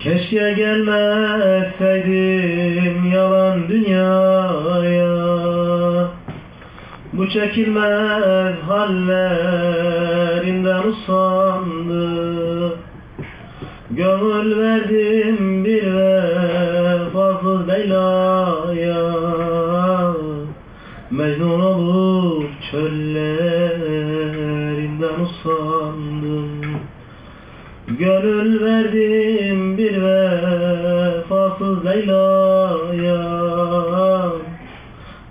Keşke gelmeseydim yalan dünyaya. Bu çekilmez hallerinden usandı. Gönül verdim bir vefasız Leyla'ya Mecnun olup çöllerinden usandım Gönül verdim bir vefasız Leyla'ya.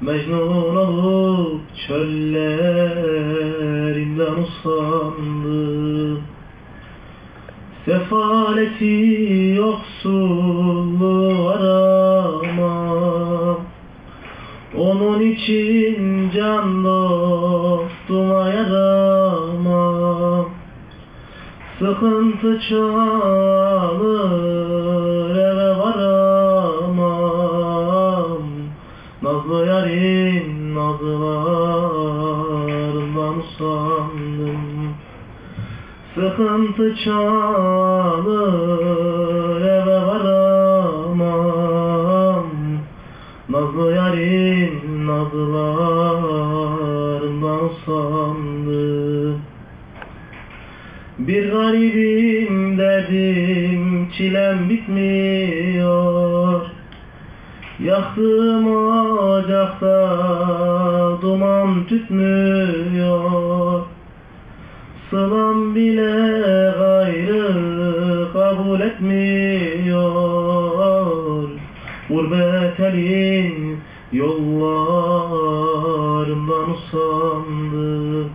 Mecnun olup çöllerinden usandım Sefaleti yoksulluğu aramam Onun için can dostuma Sıkıntı çalır eve varamam. Nazlı yarim nazlarından usandım. Sıkıntı çalır eve varamam. Nazlı yarim nazlarından bir garibim derdim çilem bitmiyor. Yaktığım ocakta duman tütmüyor. Sılam bile gayrı kabul etmiyor. Gurbet elin yollarından usandım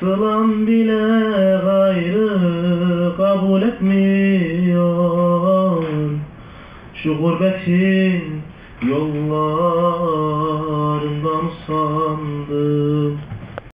Sılam bile gayrı kabul etmiyor. Şu gurbetin yollarından usandım